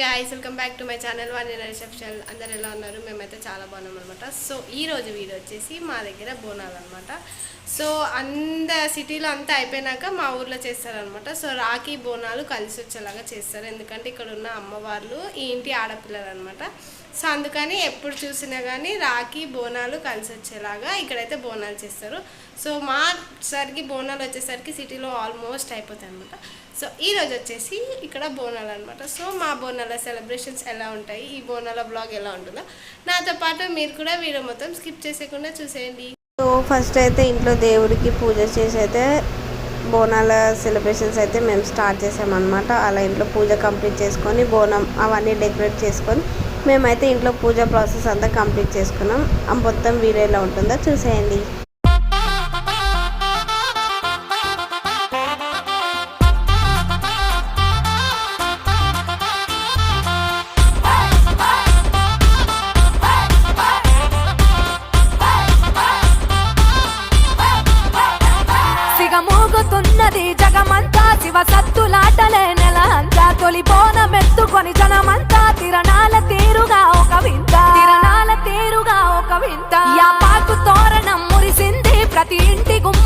Guys welcome back to my channel one reception అందరు ఎలా ఉన్నారు? మేమైతే చాలా బాగున్నాం అనమాట సో ఈ రోజు వీడియో వచ్చేసి మా దగ్గర బోనాలు అనమాట సో అంద సిటీలో అంతా అయిపోయినాక మా ఊర్లో చేస్తారనమాట సో రాఖీ బోనాలు కలిసి వచ్చేలాగా చేస్తారు. ఎందుకంటే ఇక్కడ ఉన్న అమ్మవార్లు ఈ ఇంటి ఆడపిల్లలు అనమాట సో అందుకని ఎప్పుడు చూసినా కానీ రాఖీ బోనాలు కలిసి వచ్చేలాగా ఇక్కడైతే బోనాలు చేస్తారు. సో మా సరికి బోనాలు వచ్చేసరికి సిటీలో ఆల్మోస్ట్ అయిపోతాయి అనమాట సో ఈ రోజు వచ్చేసి ఇక్కడ బోనాలు అనమాట సో మా బోనాల సెలబ్రేషన్స్ ఎలా ఉంటాయి? ఈ బోనాల బ్లాగ్ ఎలా ఉంటుందో నాతో పాటు మీరు కూడా వీడియో మొత్తం స్కిప్ చేసేయకుండా చూసేయండి. సో ఫస్ట్ అయితే ఇంట్లో దేవుడికి పూజ చేసి అయితే బోనాల సెలబ్రేషన్స్ అయితే మేము స్టార్ట్ చేసామన్నమాట. అలా ఇంట్లో పూజ కంప్లీట్ చేసుకొని బోనం అవన్నీ డెకరేట్ చేసుకొని మేమైతే ఇంట్లో పూజ ప్రాసెస్ అంతా కంప్లీట్ చేసుకున్నాం. మొత్తం వీడియో ఎలా ఉంటుందో చూసేయండి. సత్తులాటలే నెల అంతా తొలి బోనమెత్తుకొని జనమంతా తిరణాల తీరుగా ఒక వింత. తిరణాల తీరుగా ఒక వింత. యాపాకు తోరణం మురిసింది ప్రతి ఇంటి గుమ్మ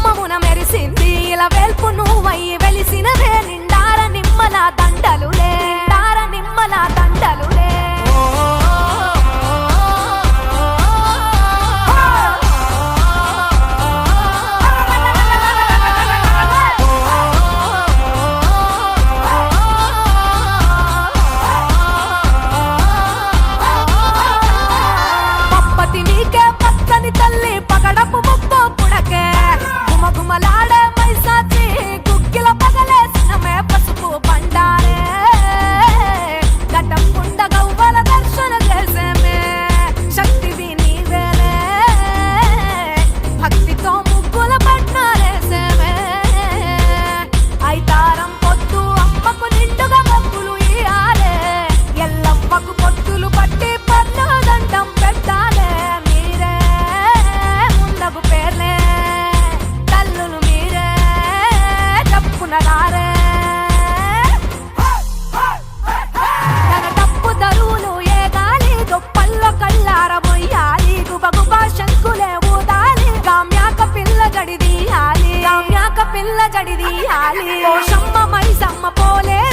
కామ్యాక పిల్ల జడిదీయాలి పోషమ్మ మైసమ్మ పోలే.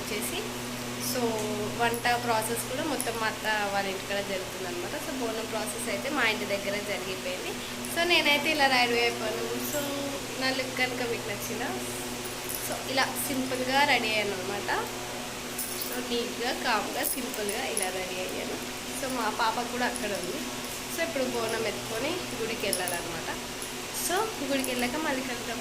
ఇచ్చేసి సో వంట ప్రాసెస్ కూడా మొత్తం మా అత్త వాళ్ళ ఇంటికాడ జరుగుతుంది అనమాట సో బోనం ప్రాసెస్ అయితే మా ఇంటి దగ్గర జరిగిపోయింది. సో నేనైతే ఇలా రెడీ అయిపోయాను సో నా లుక్ కనుక మీకు నచ్చిందా సో ఇలా సింపుల్గా రెడీ అయ్యాను అనమాట సో నీట్గా కామ్గా సింపుల్గా ఇలా రెడీ అయ్యాను. సో మా పాప కూడా అక్కడ ఉంది. సో ఇప్పుడు బోనం ఎత్తుకొని గుడికి వెళ్ళాలన్నమాట. సో గుడికి వెళ్ళాక మళ్ళీ కలుద్దాం.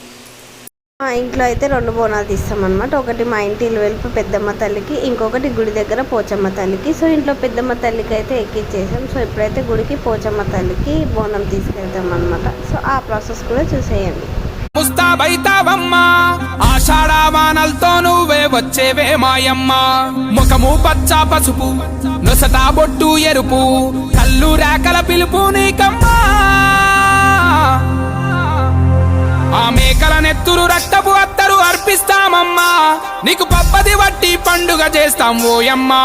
మా ఇంట్లో అయితే రెండు బోనాలు తీస్తామన్నమాట. ఒకటి మా ఇంటి వెలుపు పెద్దమ్మ తల్లికి ఇంకొకటి గుడి దగ్గర పోచమ్మ తల్లికి. సో ఇంట్లో పెద్దమ్మ తల్లికి అయితే ఎక్కిచ్చేసాం. సో ఇప్పుడైతే గుడికి పోచమ్మ తల్లికి బోనం తీసుకెళ్తాం అనమాట సో ఆ ప్రాసెస్ కూడా చూసేయండి. ముస్తాబైతావమ్మా నువ్వే వచ్చేవే మాయమ్మ. ముఖము పచ్చ పసుపు నొసట బొట్టు ఎరుపు కళ్ళు రేకల పిలుపు నీకమ్మ మేకల రక్తపు అత్తరు అర్పిస్తామమ్మా. నీకు పప్పది వట్టి పండుగ చేస్తాం ఓయమ్మా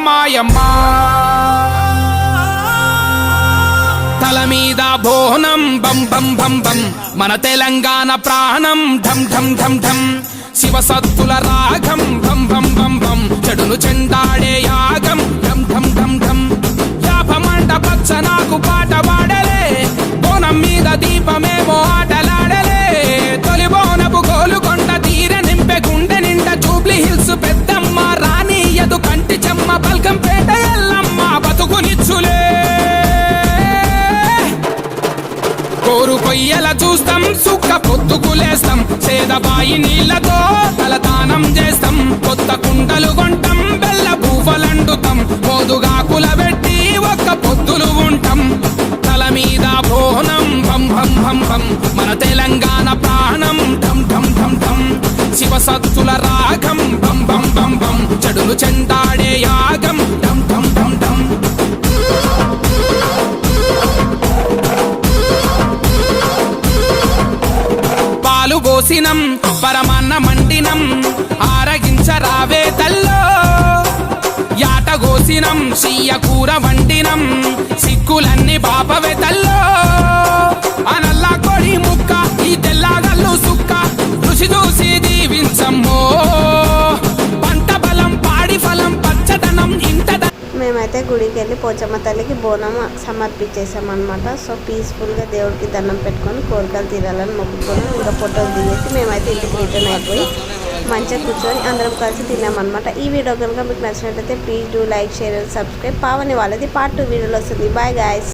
మాయమ్మా. తల మీద బోనం బం బం బం బం. మన తెలంగాణ ప్రాణం ఢం ఢం ఢం ఢం. శివ సత్తుల రాగం భం కళ్ళ చూస్తాం సుక్క పొద్దుకులేస్తాం సేదబాయి నీళ్ళతో తలదానం చేస్తాం. కొత్త కుండలు కొంటాం బెల్ల పూవలండుతాం మోదుగాకుల పెట్టి ఒక్క పొద్దులు ఉంటాం. తల మీద భోనం భం భం భం భం. మన తెలంగాణ ప్రాణం ఢం ఢం ఢం ఢం శివసత్తుల రాగం భం భం భం భం. చెడులు పాలు పరమాన్న మండినం ఆరగించరావే తల్లో. యాటగోసినం కోసినం కూర వండినం సిక్కులన్నీ బాపవే తల్లో. గుడికి వెళ్ళి పోచమ్మ తల్లికి బోనం సమర్పించేసామన్నమాట సో పీస్ఫుల్గా దేవుడికి దండం పెట్టుకొని కోరికలు తీరాలని మొక్కుకొని ఇంకా ఫోటోలు దిగేసి మేమైతే ఇంటికి రిటర్న్ అయిపోయి మంచిగా కూర్చొని అందరం కలిసి తిన్నామన్నమాట. ఈ వీడియో కనుక మీకు నచ్చినట్లయితే please do like share and subscribe Pavani వాళ్ళది పార్ట్ టూ వీడియోలో వస్తుంది. Bye guys